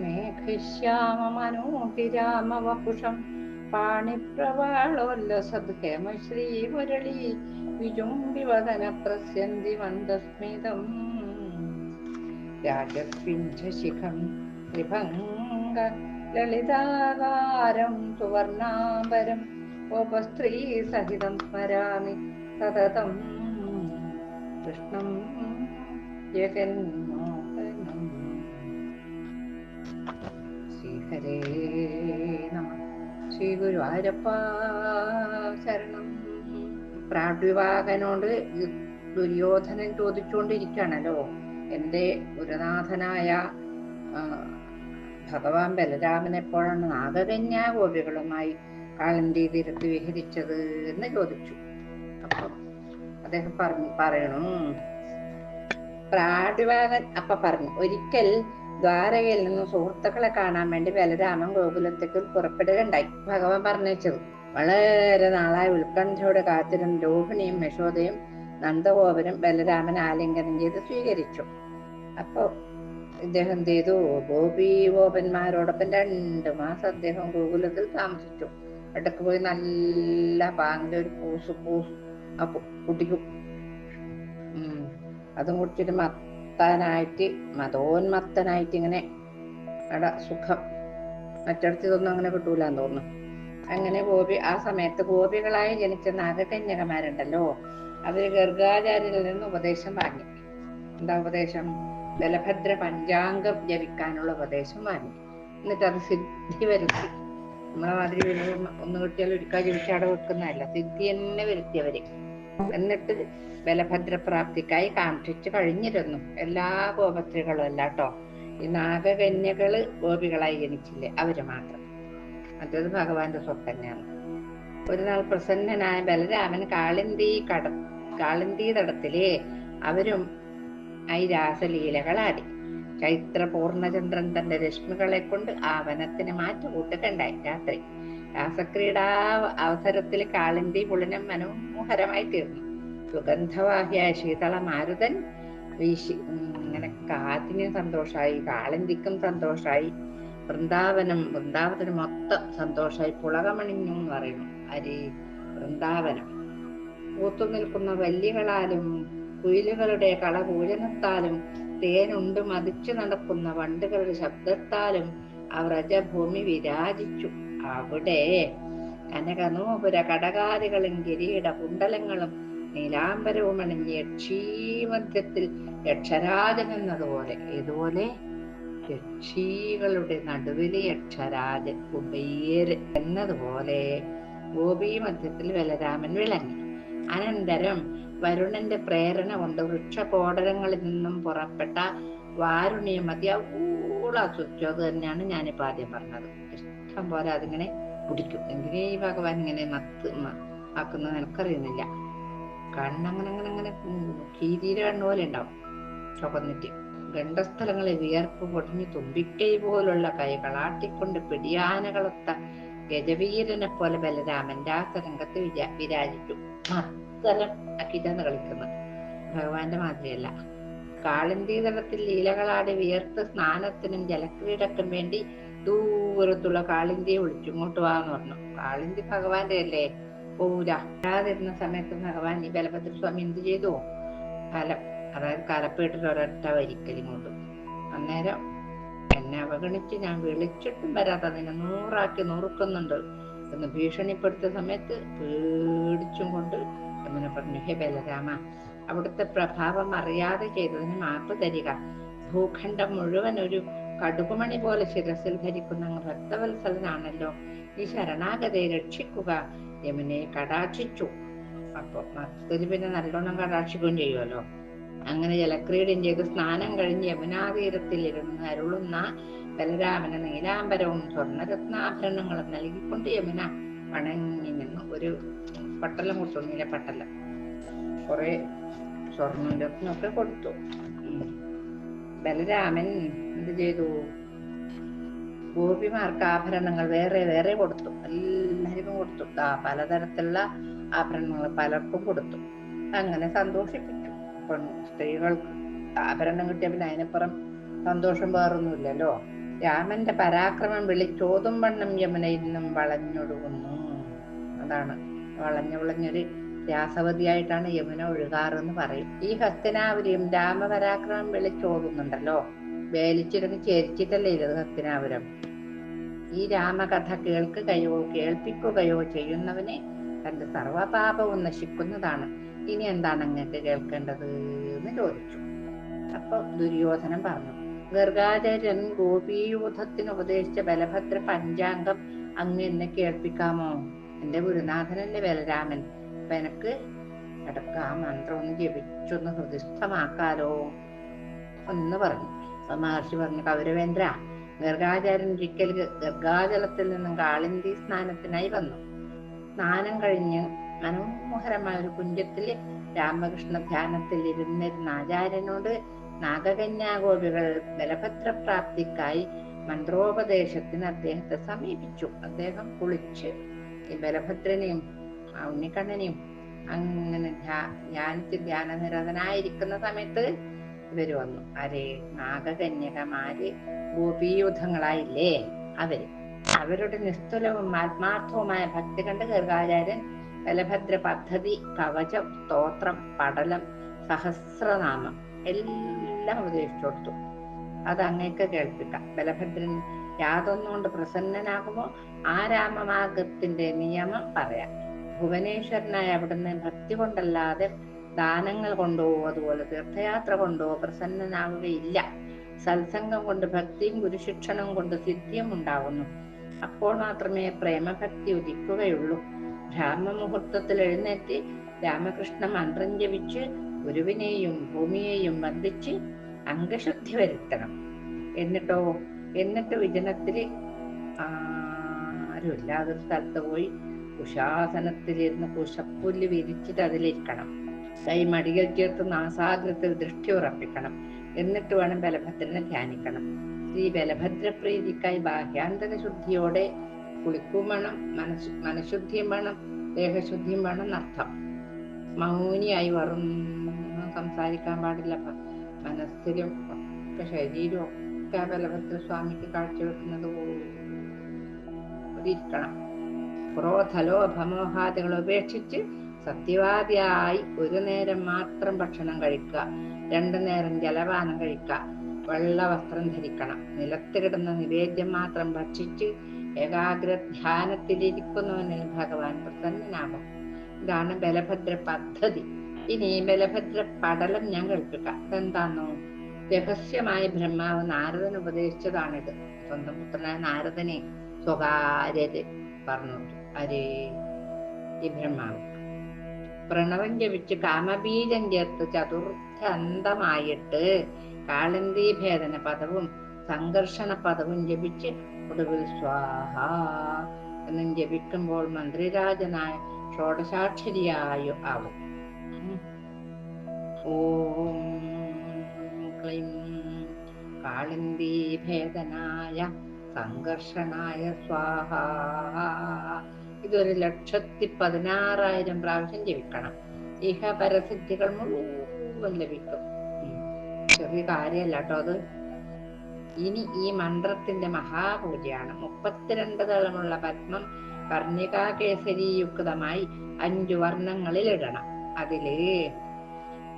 മേഘശ്യാമമനോഭിരാമവപുഷം പാണിപ്രവാളോല്ലസദ് ഹേമശ്രീ മുരളി വിജുംബിവദന പ്രസ്യന്തി മന്ദസ്മിതം രാജപിഞ്ചശിഖം ത്രിഭംഗ ലളിതാകാരം സുവർണാംബരം. ഉപസ്ത്രീ സഹിതം സ്മരാമി സതതം കൃഷ്ണം ജഗന്മോഹനം ശ്രീഹരേ നമ. ശ്രീ ഗുരുവായൂരപ്പ ശരണം. പ്രാഡ്വിവാഹനോട് ദുര്യോധനൻ ചോദിച്ചുകൊണ്ടിരിക്കുകയാണല്ലോ എന്റെ ഗുരുനാഥനായ ഭഗവാൻ ബലരാമൻ എപ്പോഴാണ് നാഗകന്യാ ഗോപികളുമായി കാളന്റെ തീരത്ത് വിഹരിച്ചത് എന്ന് ചോദിച്ചു. അപ്പം അദ്ദേഹം പറഞ്ഞു പറയണു. പ്രാടിവാകൻ അപ്പ പറഞ്ഞു ഒരിക്കൽ ദ്വാരകയിൽ നിന്ന് സുഹൃത്തുക്കളെ കാണാൻ വേണ്ടി ബലരാമൻ ഗോകുലത്തേക്ക് പുറപ്പെടുകയുണ്ടായി. ഭഗവാൻ പറഞ്ഞത് വളരെ നാളായി ഉത്കണ്ഠയോടെ കാത്തിരുന്ന രോഹിണിയും യശോദയും നന്ദഗോപനും ബലരാമൻ ആലിംഗനം ചെയ്ത് സ്വീകരിച്ചു. അപ്പൊ ഇദ്ദേഹം എന്ത് ചെയ്തു? ഗോപി ഗോപന്മാരോടൊപ്പം രണ്ട് മാസം അദ്ദേഹം ഗോകുലത്തിൽ താമസിച്ചു. ഇടയ്ക്ക് പോയി നല്ല പാങ്ങിന്റെ ഒരു പൂസ് പൂസ് ആ കുട്ടിക്കും. അതും കുടിച്ചിട്ട് മത്താനായിട്ട് മതോന്മത്തനായിട്ട് ഇങ്ങനെ അവിടെ സുഖം. മറ്റടുത്ത് ഇതൊന്നും അങ്ങനെ കിട്ടൂലെന്ന് തോന്നുന്നു. അങ്ങനെ ഗോപി ആ സമയത്ത് ഗോപികളായി ജനിച്ച നാഗകന്യകമാരുണ്ടല്ലോ. അവർ ഗർഗാചാര്യരിൽ നിന്ന് ഉപദേശം വാങ്ങി. എന്താ ഉപദേശം? ബലഭദ്ര പഞ്ചാംഗം ജപിക്കാനുള്ള ഉപദേശം വാങ്ങി. എന്നിട്ട് അത് സിദ്ധി വരുത്തി. നമ്മളെ മാതിരി ഒന്ന് കിട്ടിയാൽ ഒരിക്കൽ ജപിച്ചാടെ വെക്കുന്നതല്ല. സിദ്ധി തന്നെ വരുത്തിയവര് എന്നിട്ട് ബലഭദ്ര പ്രാപ്തിക്കായി കാക്ഷിച്ച് കഴിഞ്ഞിരുന്നു. എല്ലാ ഗോപത്രികളും അല്ല കേട്ടോ ഈ നാഗകന്യകൾ ഗോപികളായി ജനിച്ചില്ലേ? അവർ മാത്രം. മറ്റത് ഭഗവാന്റെ സ്വപ്നയാണ് ഒരു നാൾ പ്രസന്നനായ ബലരാമൻ കാളിന്തി കട കാളിന്തി തടത്തിലെ അവരും ഐ രാസലീലകളാടി. ചൈത്ര പൂർണചന്ദ്രൻ തന്റെ രശ്മികളെ കൊണ്ട് ആ വനത്തിന് മാറ്റുകൂട്ടുകണ്ടായി രാത്രി. രാസക്രീഡാ അവസരത്തിൽ കാളിന്തി പുളിനം മനോഹരമായി തീർന്നു. സുഗന്ധവാഹിയായ ശീതള മാരുതൻ വീശി ഇങ്ങനെ കാറ്റിന് സന്തോഷായി കാളിന്തിക്കും സന്തോഷായി വൃന്ദാവനം വൃന്ദാവനത്തിന് മൊത്തം സന്തോഷായി പുളകമണിഞ്ഞു എന്ന് പറയുന്നു. അരി വൃന്ദാവനം. പൂത്തു നിൽക്കുന്ന വല്ലികളാലും കുയിലുകളുടെ കളപൂജനത്താലും തേനുണ്ട് മതിച്ചു നടക്കുന്ന വണ്ടുകളുടെ ശബ്ദത്താലും ആ വ്രജഭൂമി വിരാജിച്ചു. അവിടെ കനകനൂപുര കടകാദികളും കിരീട കുണ്ടലങ്ങളും നീലാംബരവും അണിഞ്ഞ് യക്ഷീമധ്യത്തിൽ യക്ഷരാജൻ എന്നതുപോലെ ഇതുപോലെ യക്ഷികളുടെ നടുവിലെ യക്ഷരാജൻ കുബേര് എന്നതുപോലെ ഗോപി മധ്യത്തിൽ ബലരാമൻ വിളങ്ങി. അനന്തരം വരുണന്റെ പ്രേരണ കൊണ്ട് വൃക്ഷകോടരങ്ങളിൽ നിന്നും പുറപ്പെട്ട വാരുണ്യമതി ഊള അത് തന്നെയാണ് ഞാനിപ്പോ ആദ്യം പറഞ്ഞത്. ഇഷ്ടം പോലെ അതിങ്ങനെ കുടിക്കും. എങ്കിലേ ഈ ഭഗവാൻ ഇങ്ങനെ മത്ത് ആക്കുന്നത് എനിക്കറിയുന്നില്ല കണ്ണങ്ങനെ അങ്ങനെ അങ്ങനെ കീരീര കണ്ണു പോലെ ഉണ്ടാവും. ചുവന്നിട്ട് ഗണ്ഡസ്ഥലങ്ങളിൽ വിയർപ്പ് പൊടിഞ്ഞു തുമ്പിക്കൈ പോലുള്ള കൈകളാട്ടിക്കൊണ്ട് പിടിയാനകളൊത്ത ഗജവീരനെ പോലെ ബലരാമൻ രാസരംഗത്ത് വിരാ വിരാജിച്ചു. മത്തലം അക്കിറ്റാന്ന് കളിക്കുന്നത്. ഭഗവാന്റെ മാതിരിയല്ല. കാളിന്തീതളത്തിൽ ലീലകളാടി വിയർത്ത് സ്നാനത്തിനും ജലക്രീഡക്കും വേണ്ടി ദൂരത്തുള്ള കാളിന്തിയെ വിളിച്ചു ഇങ്ങോട്ട് വാന്ന് പറഞ്ഞു. കാളിന്തി ഭഗവാന്റെ അല്ലേ? പോരാ വരാതിരുന്ന സമയത്ത് ഭഗവാൻ ഈ ബലഭദ്ര സ്വാമി എന്ത് ചെയ്തു? കലം അതായത് കലപ്പിട്ടിട്ട് ഒരൊറ്റ ഇങ്ങോട്ട്. അന്നേരം എന്നെ അവഗണിച്ച് ഞാൻ വിളിച്ചിട്ടും വരാതെ നിന്നെ നൂറാക്കി നുറുക്കുന്നുണ്ട് എന്ന് ഭീഷണിപ്പെടുത്തിയ സമയത്ത് പേടിച്ചും കൊണ്ട് യമുന പറഞ്ഞു ഹേ ബലരാമ അവിടുത്തെ പ്രഭാവം അറിയാതെ ചെയ്തതിന് മാപ്പ് തരിക. ഭൂഖണ്ഡം മുഴുവൻ ഒരു കടുകുമണി പോലെ ശിരസിൽ ധരിക്കുന്ന ഭക്തവത്സലനാണല്ലോ. ഈ ശരണാഗതയെ രക്ഷിക്കുക. യമുനയെ കടാക്ഷിച്ചു. അപ്പൊ മസ്തുരി പിന്നെ നല്ലോണം കടാക്ഷിക്കുകയും ചെയ്യുമല്ലോ അങ്ങനെ ജലക്രീഡയും ചെയ്ത് സ്നാനം കഴിഞ്ഞ് യമുനാതീരത്തിൽ ഇരുന്ന് അരുളുന്ന ബലരാമന് നീലാംബരവും സ്വർണരത്നാഭരണങ്ങളും നൽകിക്കൊണ്ട് യമുന വണങ്ങി നിന്നു ഒരു പട്ടലം കൊടുത്തു നീലപ്പട്ടലം. കുറെ സ്വർണം കൊടുത്തു. ബലരാമൻ എന്ത് ചെയ്തു? ഗോപിമാർക്ക് ആഭരണങ്ങൾ വേറെ വേറെ കൊടുത്തു. എല്ലാവർക്കും കൊടുത്തു. ആ പലതരത്തിലുള്ള ആഭരണങ്ങൾ പലർക്കും കൊടുത്തു. അങ്ങനെ സന്തോഷിപ്പിച്ചു. പെൺ സ്ത്രീകൾക്ക് ആഭരണം കിട്ടിയ പിന്നെ അതിനപ്പുറം സന്തോഷം വേറൊന്നുമില്ലല്ലോ. രാമന്റെ പരാക്രമം വിളിച്ചോതും വണ്ണം യമുനയിൽ നിന്നും വളഞ്ഞൊഴുകുന്നു. അതാണ് വളഞ്ഞു വളഞ്ഞൊരു രാസവതിയായിട്ടാണ് യമുന ഒഴുകാറെന്ന് പറയും. ഈ ഹസ്തനാപുരിയും രാമപരാക്രമം വിളിച്ചോതുന്നുണ്ടല്ലോ വേലിച്ചിരുന്ന് ചേരിച്ചിട്ടല്ലേ ഇത് ഹസ്തനാപുരം? ഈ രാമകഥ കേൾക്കുകയോ കേൾപ്പിക്കുകയോ ചെയ്യുന്നവനെ തന്റെ സർവപാപവും നശിക്കുന്നതാണ്. ഇനി എന്താണ് അങ്ങക്ക് കേൾക്കേണ്ടത് എന്ന് ചോദിച്ചു. അപ്പൊ ദുര്യോധനൻ പറഞ്ഞു ഗർഗാചാര്യൻ ഗോപീയൂഥത്തിന് ഉപദേശിച്ച ബലഭദ്ര പഞ്ചാംഗം അങ്ങ് എന്നെ കേൾപ്പിക്കാമോ? എന്റെ ഗുരുനാഥനല്ലേ ബലരാമൻ. എനക്ക് ഇടയ്ക്ക് ആ മന്ത്രം ഒന്ന് ജപിച്ചൊന്ന് ഹൃദയസ്ഥമാക്കാലോ എന്ന് പറഞ്ഞു. മഹർഷി പറഞ്ഞു കൗരവേന്ദ്ര ഗർഗാചാര്യൻ ഒരിക്കൽ ഗർഗാജലത്തിൽ നിന്നും കാളിന്തി സ്നാനത്തിനായി വന്നു. സ്നാനം കഴിഞ്ഞ് മനോഹരമായ ഒരു കുഞ്ചത്തിൽ രാമകൃഷ്ണ ധ്യാനത്തിൽ ഇരുന്നിരുന്ന ആചാര്യനോട് നാഗകന്യാഗോപികൾ ബലഭദ്ര പ്രാപ്തിക്കായി മന്ത്രോപദേശത്തിന് അദ്ദേഹത്തെ സമീപിച്ചു. അദ്ദേഹം കുളിച്ച് ഈ ബലഭദ്രനെയും ആ ഉണ്ണിക്കണ്ണനെയും അങ്ങനെ ധ്യാ- ധ്യാനിച്ച് ധ്യാനനിരതനായിരിക്കുന്ന സമയത്ത് ഇവർ വന്നു. ആരെ നാഗകന്യകമാര് ഗോപീയുദ്ധങ്ങളായില്ലേ അവർ. അവരുടെ നിസ്തുലവും ആത്മാർത്ഥവുമായ ഭക്തി കണ്ട് ഗർഗാചാര്യൻ ബലഭദ്ര പദ്ധതി കവചം സ്തോത്രം പടലം സഹസ്രനാമം എല്ലാം ഉപദേശിച്ചു കൊടുത്തു. അത് അങ്ങേക്ക് കേൾപ്പിക്കാം. ബലഭദ്രൻ യാതൊന്നുകൊണ്ട് പ്രസന്നനാകുമോ? ആ രാമമാർഗത്തിന്റെ നിയമം പറയാം. ഭുവനേശ്വരനായ അവിടുന്ന് ഭക്തി കൊണ്ടല്ലാതെ ദാനങ്ങൾ കൊണ്ടോ അതുപോലെ തീർത്ഥയാത്ര കൊണ്ടോ പ്രസന്നനാവുകയില്ല. സത്സംഗം കൊണ്ട് ഭക്തിയും ഗുരുശിക്ഷണവും കൊണ്ട് സിദ്ധിയും ഉണ്ടാകുന്നു അപ്പോൾ മാത്രമേ പ്രേമഭക്തി ഉദിക്കുകയുള്ളൂ. ബ്രാഹ്മമുഹൂർത്തത്തിൽ എഴുന്നേറ്റ് രാമകൃഷ്ണ മന്ത്രം ജപിച്ച് ഗുരുവിനെയും ഭൂമിയെയും വന്ദിച്ച് അംഗശുദ്ധി വരുത്തണം. എന്നിട്ടോ? എന്നിട്ട് വിജനത്തിൽ ആരുമില്ലാതൊരു സ്ഥലത്ത് പോയി കുശാസനത്തിലിരുന്ന് കുശപ്പുല്ല് വിരിച്ചിട്ട് അതിലിരിക്കണം. കൈ മടികൾ ചേർത്ത് നാസാഗ്രത്തിൽ ദൃഷ്ടി ഉറപ്പിക്കണം. എന്നിട്ട് വേണം ബലഭദ്രനെ ധ്യാനിക്കണം. ശ്രീ ബലഭദ്ര പ്രീതിക്കായി ബാഹ്യാന്തര ശുദ്ധിയോടെ കുളിക്കും വേണം മനസ് മനഃശുദ്ധിയും വേണം ദേഹശുദ്ധിയും വേണം എന്നർത്ഥം. മൗനിയായി വെറും സംസാരിക്കാൻ പാടില്ല. മനസ്സിലും ഒക്കെ ശരീരവും ഒക്കെ ബലഭദ്ര സ്വാമിക്ക് കാഴ്ചവെക്കുന്നത് പോലെ ഇരിക്കണം. ക്രോധലോഭമോഹാദികൾ ഉപേക്ഷിച്ച് സത്യവാദിയായി ഒരു നേരം മാത്രം ഭക്ഷണം കഴിക്കുക രണ്ടു നേരം ജലപാനം കഴിക്കുക വെള്ള വസ്ത്രം ധരിക്കണം. നിലത്ത് നിവേദ്യം മാത്രം ഭക്ഷിച്ച് ഏകാഗ്ര ധ്യാനത്തിലിരിക്കുന്നവനിൽ ഭഗവാൻ പ്രസന്നനാകും. ഇതാണ് ബലഭദ്ര പദ്ധതി. ഇനി ബലഭദ്ര പടലം ഞാൻ കേൾപ്പിക്ക ഇതെന്താന്നോ? രഹസ്യമായ ബ്രഹ്മാവ് നാരദൻ ഉപദേശിച്ചതാണിത്. സ്വന്തം പുത്രനായ നാരദനെ സ്വകാര്യത പറഞ്ഞു അരേ ഈ ബ്രഹ്മാവ് പ്രണവം ജപിച്ച് കാമബീജം ചേർത്ത് ചതുർത്ഥ അന്തമായിട്ട് കാളന്തി ഭേദന പദവും സംഘർഷണ പദവും ജപിച്ച് ഒടുവിൽ സ്വാഹ എന്നും ജപിക്കുമ്പോൾ മന്ത്രിരാജനായ ഷോഡശാക്ഷരിയായി ആവും. ഓം ക്ലീം കാളിന്തി ഭേദനായ സംഘർഷണായ സ്വാഹ ഇതൊരു ലക്ഷത്തി പതിനാറായിരം പ്രാവശ്യം ജപിക്കണം. ഇഹ പരസിദ്ധികൾ മുഴുവൻ ലഭിക്കും. ചെറിയ കാര്യമല്ല കേട്ടോ അത്. ഇനി ഈ മന്ത്രത്തിന്റെ മഹാപൂജയാണ്. മുപ്പത്തിരണ്ട് തളമുള്ള പത്മം കർണികാകേസരിയുക്തമായി അഞ്ചു വർണങ്ങളിൽ ഇടണം. അതിൽ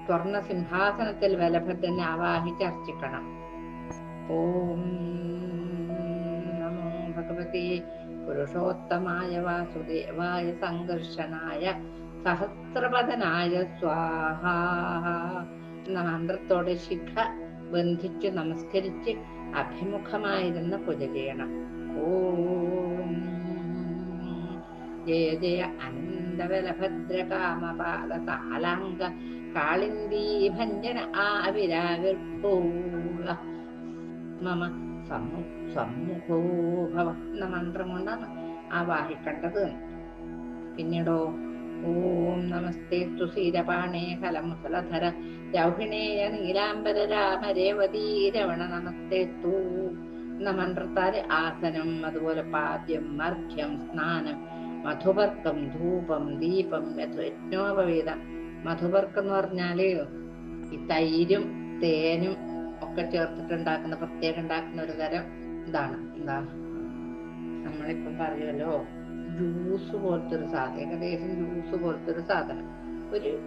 സ്വർണ സിംഹാസനത്തിൽ ബലഭദ്രനെ ആവാഹിച്ച് അർച്ചിക്കണം ഓം നമോ ഭഗവതി പുരുഷോത്തമായ വാസുദേവായ സംഘർഷനായ സഹസ്രപദനായ സ്വാഹ. മന്ത്രത്തോടെ ശിഖ ബന്ധിച്ചു നമസ്കരിച്ച് അഭിമുഖമായിരുന്ന പൂജ ചെയ്യണം ഓം. ജയ ജയ അനന്തബലഭദ്രകാമപാദ താലാങ്ക കാളിന്ദീ ഭഞ്ജന ആവിരാവിർഭൂവ മമ സമ്മു സമ്മുഖോ ഭവ എന്ന മന്ത്രം കൊണ്ടാണ് ആ ആവാഹിക്കേണ്ടത് പിന്നീടോ ഓം നമസ്തേ തുസീരപാണേ ഫലമുസലധര രൗഹിണേയ നീലാംബര രാമ രേവതീ രവണ നമസ്തേ തൂ എന്ന മന്ത്രത്താൽ ആസനം അതുപോലെ പാദ്യം മർഘ്യം സ്നാനം മധുപർക്കം ധൂപം ദീപം യജ്ഞോപവീതം മധുപർക്കം എന്ന് പറഞ്ഞാൽ ഈ തൈരും തേനും ഒക്കെ ചേർത്തിട്ട് ഉണ്ടാക്കുന്ന പ്രത്യേകം ഉണ്ടാക്കുന്ന ഒരു തരം ഇതാണ്. എന്താ? നമ്മളിപ്പം പറയുമല്ലോ ജ്യൂസ് പോലത്തെ ഒരു സാധനം. ഏകദേശം ജ്യൂസ് പോലത്തെ ഒരു സാധനം. ഒരു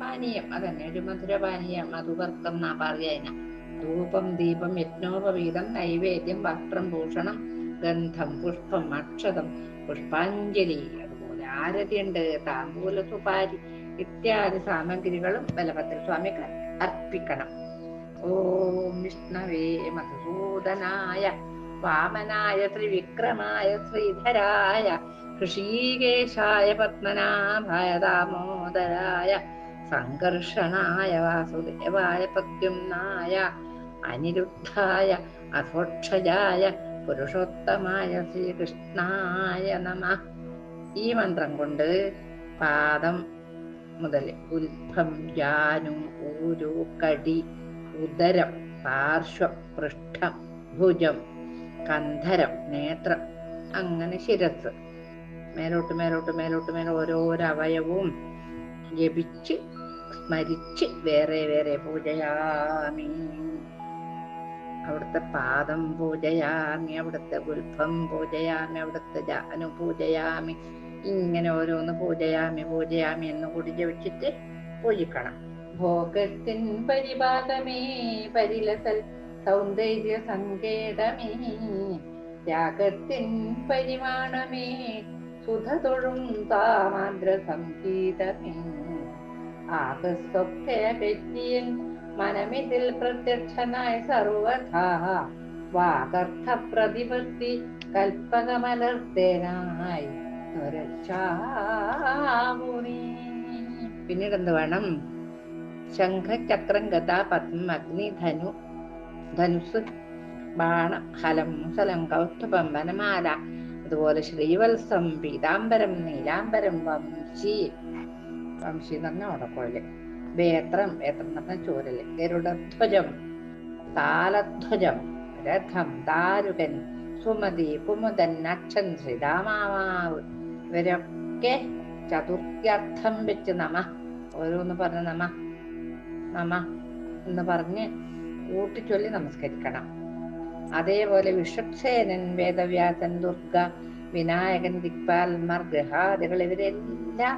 പാനീയം അതന്നെ. ഒരു മധുര പാനീയം. മധുവർക്കം എന്നാ പറയുന്ന ധൂപം ദീപം യജ്ഞോപവീതം നൈവേദ്യം വസ്ത്രം ഭൂഷണം ഗന്ധം പുഷ്പം അക്ഷതം പുഷ്പാഞ്ജലി അതുപോലെ ആരതിയുണ്ട് താമ്പൂല സുപാരി ഇത്യാദി സാമഗ്രികളും സ്വാമി അർപ്പിക്കണം. ഓം വിഷ്ണവേ മധുസൂദനായ വാമനായ ത്രിവിക്രമായ ശ്രീധരായ ഋഷീകേശായ പത്മനാഭായ ദാമോദരായ സംഘർഷണായ വാസുദേവായ പ്രദ്യുമ്നായ അനിരുദ്ധായ അധോക്ഷജായ പുരുഷോത്തമായ ശ്രീകൃഷ്ണായ നമ. ഈ മന്ത്രം കൊണ്ട് പാദം മുതൽ ഉൽഭം ജാനു ഊരു കടി ഉദരം പാർശ്വം പൃഷ്ഠം ഭുജം കന്ധരം നേത്രം അങ്ങനെ ശിരസ്. മേലോട്ട് മേലോട്ട് മേലോട്ട് മേലെ ഓരോരോ അവയവും ജപിച്ച് സ്മരിച്ച് വേറെ വേറെ പൂജയാമി. അവിടുത്തെ പാദം പൂജയാമി അവിടുത്തെ ഗുൽഫം പൂജയാമി അവിടുത്തെ ജാനു പൂജയാമി. ഇങ്ങനെ ഓരോന്ന് പൂജയാമി പൂജയാമി എന്ന് കൂടി ജപിച്ചിട്ട് പൂജിക്കണം. ഭോഗത്തിൻ പരിഭാഗമേ പരിലസൽ സൗന്ദര്യ സങ്കേതമേ. ത്യാഗത്തിൻ പരിമാണമേ സുധ തൊഴും താമാദ്ര സംഗീതമേ ആകസ്വപ്തയൻ മനമിതിൽ പ്രത്യക്ഷനായ സർവഥാ വാഗർത്ഥ പ്രതിപത്തി കൽപ്പകമലർത്തേനായി പിന്നീട് എന്ത് വേണം? ശംഖചക്രം ഗത പത്മം അഗ്നി ധനു. ധനുസ് ബാണം ഹലം മുസലം കൗസ്തുഭം അതുപോലെ ശ്രീവത്സം പീതാംബരം നീലാംബരം വംശി. വംശി എന്ന് പറഞ്ഞ ഓടക്കോയിൽ വേത്രം വേത്രം എന്ന് പറഞ്ഞ ചോരൽ. ഗരുഡധ്വജം താലധ്വജം രഥം ദാരുകൻ സുമതി കുമുദൻ അക്ഷൻ ശ്രീരാമാവ്. ഇവരൊക്കെ ചതുർത്ഥ്യർത്ഥം വെച്ച് നമ. ഓരോന്ന് പറഞ്ഞ നമ. നമ എന്ന് പറഞ്ഞ് ചൊല്ലി നമസ്കരിക്കണം. അതേപോലെ വിഷുസേനൻ വേദവ്യാസൻ ദുർഗ വിനായകൻ ദിക്പാലന്മാർ ഗൃഹാദികൾ ഇവരെല്ലാം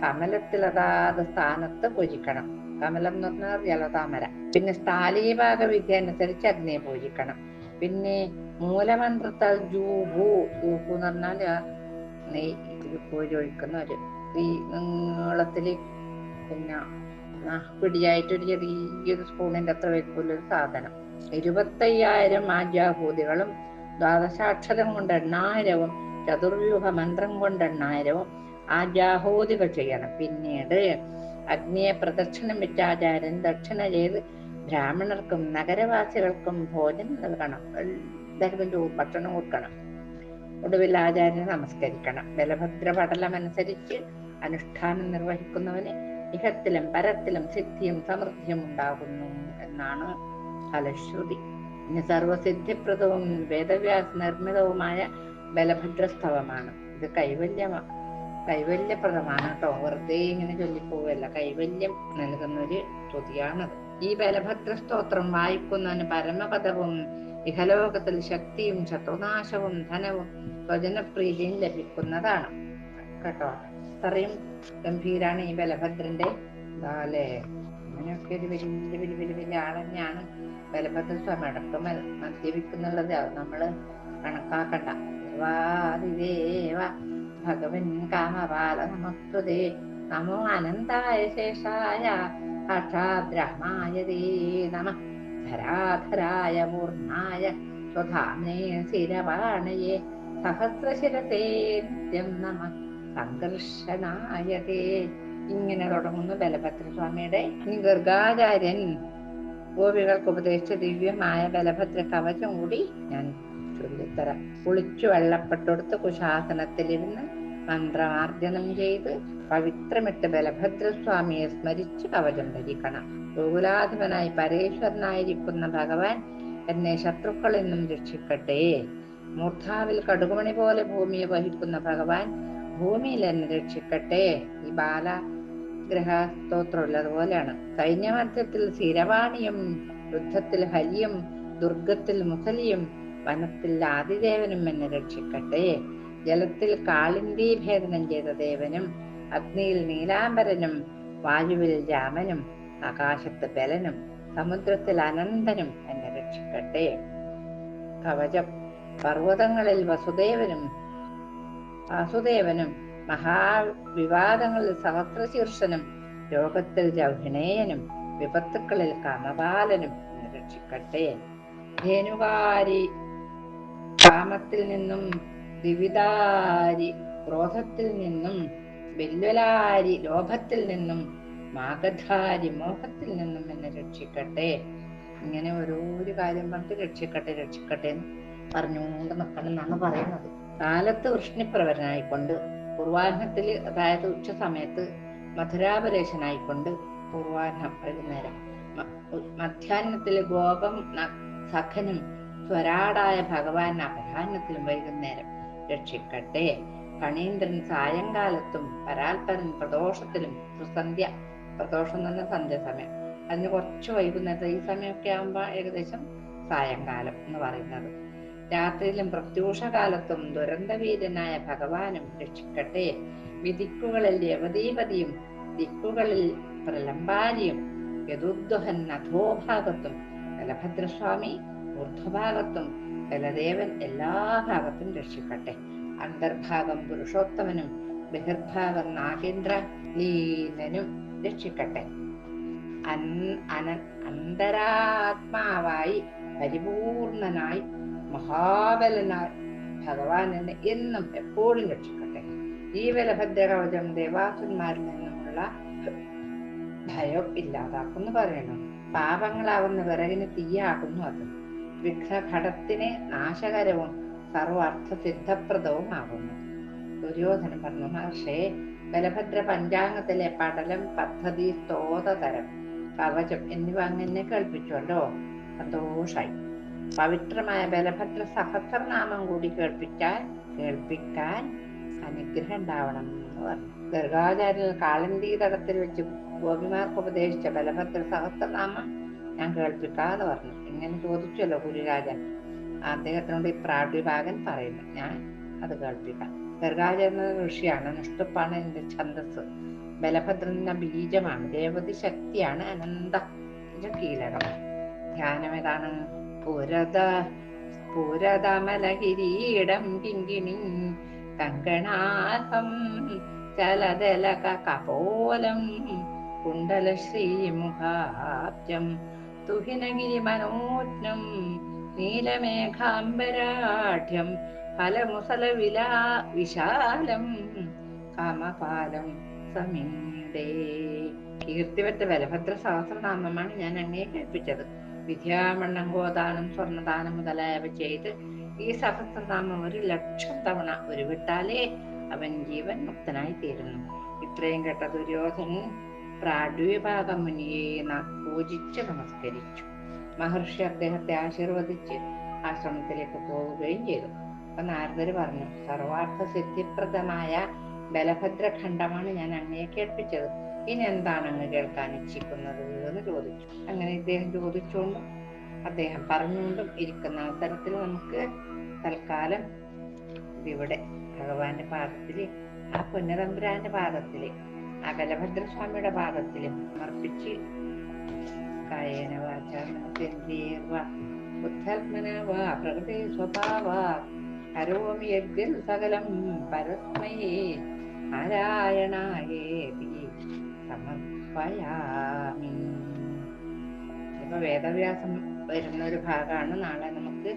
കമലത്തിൽ അതാത് സ്ഥാനത്ത് പൂജിക്കണം. കമലം എന്ന് പറഞ്ഞാൽ ജലതാമര. പിന്നെ സ്ഥാലീഭാഗ വിദ്യ അനുസരിച്ച് അഗ്നിയെ പൂജിക്കണം. പിന്നെ മൂലമന്ത്രത്താൽ ജൂഹു ജൂഹു എന്ന് പറഞ്ഞാൽ നെയ് കോരി ഒഴിക്കുന്ന ഒരു ഈ നീളത്തിൽ പിന്നെ പിടിയായിട്ട് ഒരു ചെറിയൊരു സ്പൂണിന്റെ അത്ര വെക്കൂല ഒരു സാധനം. ഇരുപത്തയ്യായിരം ആജ്യാഭൂതികളും ദ്വാദശാക്ഷരം കൊണ്ട് എണ്ണായിരവും ചതുർവ്യൂഹ മന്ത്രം കൊണ്ട് എണ്ണായിരവും ആജ്യാഹൂതികൾ ചെയ്യണം. പിന്നീട് അഗ്നിയെ പ്രദക്ഷിണം വെച്ച ആചാര്യൻ ദക്ഷിണ ചെയ്ത് ബ്രാഹ്മണർക്കും നഗരവാസികൾക്കും ഭോജനം നൽകണം. ധർമ്മം ഭക്ഷണം കൊടുക്കണം. ഒടുവിൽ ആചാര്യനെ നമസ്കരിക്കണം. ബലഭദ്ര പടലമനുസരിച്ച് അനുഷ്ഠാനം നിർവഹിക്കുന്നവന് ഇഹത്തിലും പരത്തിലും സിദ്ധിയും സമൃദ്ധിയും ഉണ്ടാകുന്നു എന്നാണ് ഫലശ്രുതി. ഇനി സർവസിദ്ധിപ്രദവും വേദവ്യാസ നിർമ്മിതവുമായ ബലഭദ്രസ്തവമാണ്. ഇത് കൈവല്യമാണ് കൈവല്യപ്രദമാണ് കേട്ടോ. വെറുതെ ഇങ്ങനെ ചൊല്ലിപ്പോവല്ല കൈവല്യം നൽകുന്ന ഒരു സ്തുതിയാണത്. ഈ ബലഭദ്ര സ്തോത്രം വായിക്കുന്നതിന് പരമപദവും ഇഹലോകത്തിൽ ശക്തിയും ശത്രുനാശവും ധനവും സ്വജനപ്രീതിയും ലഭിക്കുന്നതാണ്. കേട്ടോ. അത്രയും ഗംഭീരാണ് ഈ ബലഭദ്രന്റെ. ഇതാലേ അങ്ങനെയൊക്കെ ഒരു വലിയ വലിയ വലിയ വലിയ ആൾ തന്നെയാണ് ബലഭദ്ര സ്വാമി. അടക്കം മദ്യപിക്കുന്നുള്ളത് നമ്മൾ കണക്കാക്കണ്ട. ദേവാദിദേവ ഭഗവൻ കാമപാല നമസ്തുതേ. നമോ അനന്തായ ശേഷായ സാക്ഷാദ്രഹ്മായ നമ. ധരാധരായ മൂർണായ സ്വധാമേ സ്ഥിരപാണയെ സഹസ്രശിരസേ നിത്യം നമ. സംഘർഷനായ തേ ഇങ്ങനെ തുടങ്ങുന്നു ബലഭദ്രസ്വാമിയുടെ ഇനി ഗർഗാചാര്യൻ ഗോപികൾക്ക് ഉപദേശിച്ച ദിവ്യമായ ബലഭദ്ര കവചം കൂടി ഞാൻ ചൊല്ലിത്തരാം. കുളിച്ചു വെള്ളപ്പെട്ടെടുത്ത് കുശാസനത്തിലിരുന്ന് മന്ത്രമാർജനം ചെയ്ത് പവിത്രമിട്ട് ബലഭദ്രസ്വാമിയെ സ്മരിച്ച് കവചം ധരിക്കണം. ഗോകുലാധിപനായി പരേശ്വരനായിരിക്കുന്ന ഭഗവാൻ എന്നെ ശത്രുക്കളിൽ നിന്നും രക്ഷിക്കട്ടെ. മൂർധാവിൽ കടുകുമണി പോലെ ഭൂമിയെ വഹിക്കുന്ന ഭഗവാൻ ഭൂമിയിൽ എന്നെ രക്ഷിക്കട്ടെ. ഈ ബാല ഗ്രഹ ഗ്രഹസ്തോത്രം പോലെയാണ് സൈന്യമധ്യത്തിൽ സ്ഥിരവാണിയും യുദ്ധത്തിൽ ഹലിയും ദുർഗത്തിൽ മുസലിയും വനത്തിൽ ആദിദേവനും എന്നെ രക്ഷിക്കട്ടെ. ജലത്തിൽ കാളിന്തി ഭേദനം ചെയ്ത ദേവനും അഗ്നിയിൽ നീലാംബരനും വായുവിൽ രാമനും ആകാശത്ത് ബലനും സമുദ്രത്തിൽ അനന്തനും എന്നെ രക്ഷിക്കട്ടെ. കവചം പർവതങ്ങളിൽ വസുദേവനും വാസുദേവനും മഹാവിവാദങ്ങളിൽ സഹസ്രശീർഷനും ലോകത്തിൽ രൗഹിണേയനും വിപത്തുക്കളിൽ എന്നെ രക്ഷിക്കട്ടെ. ധേനുകാരി കാമത്തിൽ നിന്നും ദിവിതാരി ക്രോധത്തിൽ നിന്നും വെല്ലുലാരി ലോഭത്തിൽ നിന്നും മാഗധാരി മോഹത്തിൽ നിന്നും എന്നെ രക്ഷിക്കട്ടെ. ഇങ്ങനെ ഓരോരു കാര്യം പറഞ്ഞിട്ട് രക്ഷിക്കട്ടെ രക്ഷിക്കട്ടെ എന്ന് പറഞ്ഞുകൊണ്ട് നിൽക്കണം എന്നാണ് പറയുന്നത്. കാലത്ത് വൃഷ്ണിപ്രവരനായിക്കൊണ്ട് പൂർവാഹ്നത്തിൽ അതായത് ഉച്ച സമയത്ത് മധുരാപരേശനായിക്കൊണ്ട് പൂർവാഹ്നം വൈകുന്നേരം. മ- ഗോപം സഖനും സ്വരാടായ ഭഗവാൻ അപരാഹ്നത്തിലും വൈകുന്നേരം രക്ഷിക്കട്ടെ. ഫണീന്ദ്രൻ സായങ്കാലത്തും പരാൽപരൻ പ്രദോഷത്തിലും സുസന്ധ്യ പ്രദോഷം പറഞ്ഞാൽ സന്ധ്യ സമയം. അതിന് കുറച്ച് വൈകുന്നേരത്തെ ഈ സമയമൊക്കെ ആകുമ്പോൾ ഏകദേശം സായങ്കാലം എന്ന് പറയുന്നത്. രാത്രിയിലും പ്രത്യൂഷകാലത്തും ദുരന്തവീരനായ ഭഗവാനും രക്ഷിക്കട്ടെ. വിദിക്കുകളിൽ യവതീപതിയും ദിക്കുകളിൽ പ്രലംബാരിയും യദുദ്വഹൻ അധോഭാഗത്തും ബലഭദ്രസ്വാമി ഊർധ്വഭാഗത്തും ബലദേവൻ എല്ലാ ഭാഗത്തും രക്ഷിക്കട്ടെ. അന്തർഭാഗം പുരുഷോത്തമനും ബഹിർഭാഗം നാഗേന്ദ്ര ലീലനും രക്ഷിക്കട്ടെ അന- അന്തരാത്മാവായി പരിപൂർണനായി മഹാബലനായി ഭഗവാൻ എന്നെ എന്നും എപ്പോഴും രക്ഷിക്കട്ടെ. ഈ ബലഭദ്ര കവചം ദേവാസുന്മാരിൽ നിന്നുമുള്ള ഭയം ഇല്ലാതാക്കുന്നു പറയണം. പാപങ്ങളാവുന്ന വിറകിന് തീയാകുന്നു അത്. വിഘ്നഘടത്തിന് നാശകരവും സർവാർത്ഥ സിദ്ധപ്രദവുമാകുന്നു ദുര്യോധനൻ പറഞ്ഞു മഹർഷേ ബലഭദ്ര പഞ്ചാംഗത്തിലെ പടലം പദ്ധതി സ്തോതതരം കവചം എന്നിവ അങ്ങനെ കേൾപ്പിച്ചുവല്ലോ. സന്തോഷായി. പവിത്രമായ ബലഭദ്ര സഹസ്രനാമം കൂടി കേൾപ്പിച്ചാൽ കേൾപ്പിക്കാൻ അനുഗ്രഹം ഉണ്ടാവണം എന്ന് പറഞ്ഞു. ഗർഗാചാര്യൻ കാളന്തി തടത്തിൽ വെച്ച് ഗോപിമാർക്ക് ഉപദേശിച്ച ബലഭദ്ര സഹസ്രനാമം ഞാൻ കേൾപ്പിക്കാന്ന് പറഞ്ഞു. ഇങ്ങനെ ചോദിച്ചല്ലോ ഗുരുരാജൻ. അദ്ദേഹത്തിനോട് ഈ പ്രാഡ്യഭാഗൻ പറയുന്നു. ഞാൻ അത് കേൾപ്പിക്കാം. ഗർഗാചരണ ഋഷിയാണ്. നിഷ്ടുപ്പാണ് എന്റെ ഛന്ദസ് ബലഭദ്രൻ ബീജമാണ്. ദേവതി ശക്തിയാണ് അനന്ത കീലകം ധ്യാനം ഏതാണ് പുരത പുരതമലകിരീടം കിങ്കിണി കങ്കണാഹം ചലതലക കപോലം കുണ്ടല ശ്രീമുഖാബ്ജം തുഹിനഗിരി മനോജ്ഞം നീലമേഘാംബരാഢ്യം ഫലമുസല വിലാ വിശാലം കാമപാലം സമീടേ കീർത്തിവറ്റ ബലഭദ്ര സഹസ്രനാമമാണ് ഞാൻ അങ്ങയെ കേൾപ്പിച്ചത്. വിദ്യാമണ്ണം ഗോദാനം സ്വർണദാനം മുതലായവ ചെയ്ത് ഈ സഹസ്രനാമം ഒരു ലക്ഷം തവണ ഉരുവിട്ടാലേ അവൻ ജീവൻ മുക്തനായി തീരുന്നു ഇത്രയും കേട്ട ദുര്യോധനൻ പ്രാഡ്വിഭാഗം മുനിയെ പൂജിച്ച് നമസ്കരിച്ചു. മഹർഷി അദ്ദേഹത്തെ ആശീർവദിച്ച് ആശ്രമത്തിലേക്ക് പോവുകയും ചെയ്തു. അപ്പൊ നാരദർ പറഞ്ഞു സർവാർത്ഥ സിദ്ധിപ്രദമായ ബലഭദ്ര ഖണ്ഡമാണ് ഞാൻ അങ്ങയെ കേൾപ്പിച്ചത്. ഇനി എന്താണ് അങ്ങ് കേൾക്കാൻ ഇച്ഛിക്കുന്നത് എന്ന് ചോദിച്ചു. അങ്ങനെ ഇദ്ദേഹം ചോദിച്ചുകൊണ്ടും അദ്ദേഹം പറഞ്ഞുകൊണ്ടും ഇരിക്കുന്ന അവസരത്തിൽ നമുക്ക് തൽക്കാലം ഇവിടെ ഭഗവാന്റെ പാദത്തിൽ ആ പുന്നതമ്പുരാന്റെ പാദത്തിൽ ആ ബലഭദ്രസ്വാമിയുടെ പാദത്തിൽ സമർപ്പിച്ച് കായേന സ്വഭാവ യജ്ഞൽ സകലം പരസ്മയേ നാരായണായേതി സമർപ്പയാമി. ഇപ്പൊ വേദവ്യാസം വരുന്ന ഒരു ഭാഗമാണ് നാളെ നമുക്ക്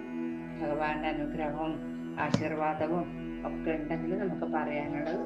ഭഗവാന്റെ അനുഗ്രഹവും ആശീർവാദവും ഒക്കെ ഉണ്ടെങ്കിൽ നമുക്ക് പറയാനുള്ളത്